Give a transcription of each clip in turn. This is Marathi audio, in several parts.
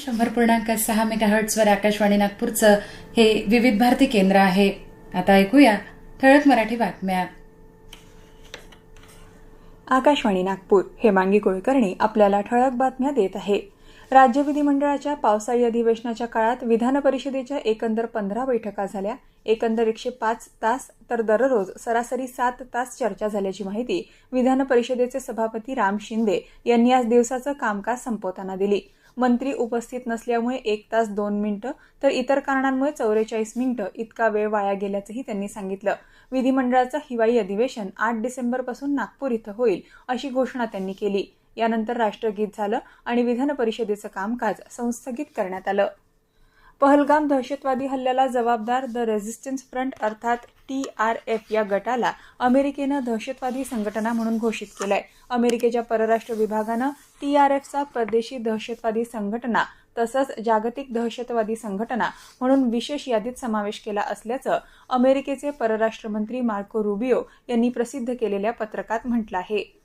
शंभर पूर्णांक सहा मेगा हर्ट्सवर आकाशवाणी नागपूरचं हे विविध भारती केंद्र आहे. आता ऐकूया ठळक मराठी बातम्या. आकाशवाणी नागपूर हेमांगी कुलकर्णी आपल्याला ठळक बातम्या देत आहे. राज्य विधिमंडळाच्या पावसाळी अधिवेशनाच्या काळात विधान परिषदेच्या एकंदर पंधरा बैठका झाल्या. एकंदर एकशे पाच तास तर दररोज सरासरी सात तास चर्चा झाल्याची माहिती विधान परिषदेचे सभापती राम शिंदे यांनी आज दिवसाचं कामकाज संपवताना दिली. मंत्री उपस्थित नसल्यामुळे एक तास दोन मिनिटं तर इतर कारणांमुळे चौवेचाळीस मिनिटं इतका वेळ वाया गेल्याचंही त्यांनी सांगितलं. विधिमंडळाचं हिवाळी अधिवेशन आठ डिसेंबरपासून नागपूर इथं होईल अशी घोषणा त्यांनी केली. यानंतर राष्ट्रगीत झालं आणि विधान परिषदेचं कामकाज संस्थगित करण्यात आलं. पहलगाम दहशतवादी हल्ल्याला जबाबदार द रेझिस्टन्स फ्रंट अर्थात टी आर एफ या गटाला अमेरिकेनं दहशतवादी संघटना म्हणून घोषित केलंय. अमेरिकेच्या परराष्ट्र विभागानं टी आर एफचा परदेशी दहशतवादी संघटना तसंच जागतिक दहशतवादी संघटना म्हणून विशेष यादीत समावेश केला असल्याचं अमेरिकेचे परराष्ट्र मंत्री मार्को रुबिओ यांनी प्रसिद्ध केलेल्या पत्रकात म्हटलं आहे.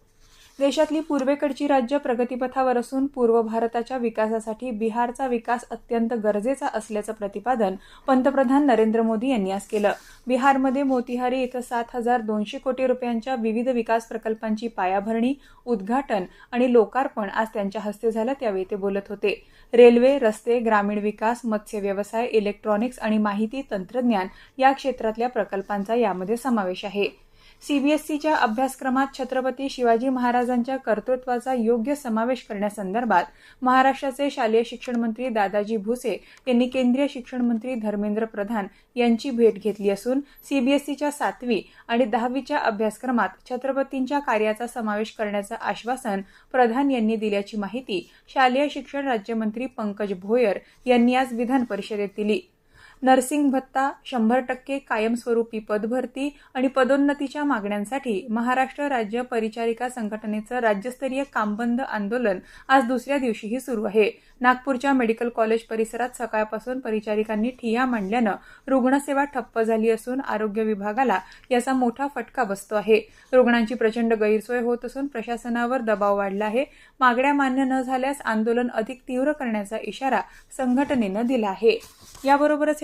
देशातली पूर्वेकडची राज्य प्रगतीपथावर असून पूर्व भारताच्या विकासासाठी बिहारचा विकास अत्यंत गरजेचा असल्याचं प्रतिपादन पंतप्रधान नरेंद्र मोदी यांनी आज केलं. बिहारमध्ये मोतिहारी इथं सात हजार दोनशे कोटी रुपयांच्या विविध विकास प्रकल्पांची पायाभरणी उद्घाटन आणि लोकार्पण आज त्यांच्या हस्ते झालं त्यावेळी ते बोलत होते. रेल्वे रस्ते ग्रामीण विकास मत्स्य व्यवसाय इलेक्ट्रॉनिक्स आणि माहिती तंत्रज्ञान या क्षेत्रातल्या प्रकल्पांचा यामध्ये समावेश आहे. सीबीएसईच्या अभ्यासक्रमात छत्रपती शिवाजी महाराजांच्या कर्तृत्वाचा योग्य समावेश करण्यासंदर्भात महाराष्ट्राचे शालेय शिक्षण मंत्री दादाजी भुसे यांनी केंद्रीय शिक्षण मंत्री धर्मेंद्र प्रधान यांची भेट घेतली असून सीबीएसईच्या सातवी आणि दहावीच्या अभ्यासक्रमात छत्रपतींच्या कार्याचा समावेश करण्याचं आश्वासन प्रधान यांनी दिल्याची माहिती शालेय शिक्षण राज्यमंत्री पंकज भोयर यांनी आज विधान परिषदेत दिली. नर्सिंग भत्ता शंभर टक्के कायमस्वरूपी पदभरती आणि पदोन्नतीच्या मागण्यांसाठी महाराष्ट्र राज्य परिचारिका संघटनेचं राज्यस्तरीय कामबंद आंदोलन आज दुसऱ्या दिवशीही सुरू आहे. नागपूरच्या मेडिकल कॉलेज परिसरात सकाळपासून परिचारिकांनी ठिया मांडल्यानं रुग्णसेवा ठप्प झाली असून आरोग्य विभागाला याचा मोठा फटका बसतो आहे. रुग्णांची प्रचंड गैरसोय होत असून प्रशासनावर दबाव वाढला आहे. मागण्या मान्य न झाल्यास आंदोलन अधिक तीव्र करण्याचा इशारा संघटनेनं दिला आहे. याबरोबरच